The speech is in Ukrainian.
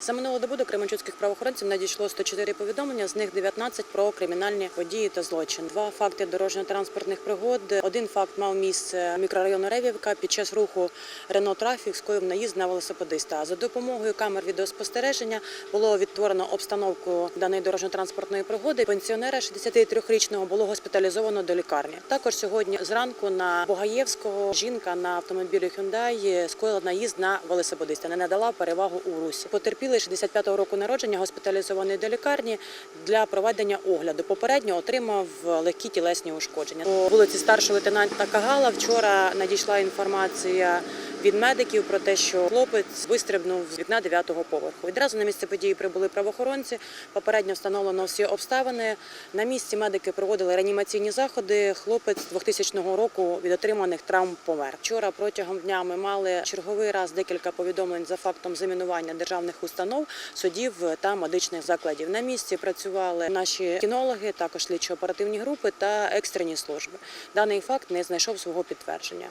За минулу добу до кременчуцьких правоохоронців надійшло 104 повідомлення, з них 19 про кримінальні події та злочин. Два факти дорожньо-транспортних пригод. Один факт мав місце мікрорайону Ревівка. Під час руху Рено Трафік скоїв наїзд на велосипедиста. За допомогою камер відеоспостереження було відтворено обстановку даної дорожньо-транспортної пригоди. Пенсіонера 63-річного було госпіталізовано до лікарні. Також сьогодні зранку на Богаєвського жінка на автомобілі Hyundai скоїла наїзд на велосипедиста, не надала перевагу у русі. Потерпілий 65-го року народження, госпіталізований до лікарні для проведення огляду. Попередньо отримав легкі тілесні ушкодження. По вулиці старшого лейтенанта Кагала вчора надійшла інформація від медиків про те, що хлопець вистрибнув з вікна 9-го поверху. Відразу на місце події прибули правоохоронці. Попередньо встановлено всі обставини. На місці медики проводили реанімаційні заходи. Хлопець 2000 року від отриманих травм помер. Вчора протягом дня ми мали черговий раз декілька повідомлень за фактом замінування державних установ, судів та медичних закладів. На місці працювали наші кінологи, також слідчо-оперативні групи та екстрені служби. Даний факт не знайшов свого підтвердження.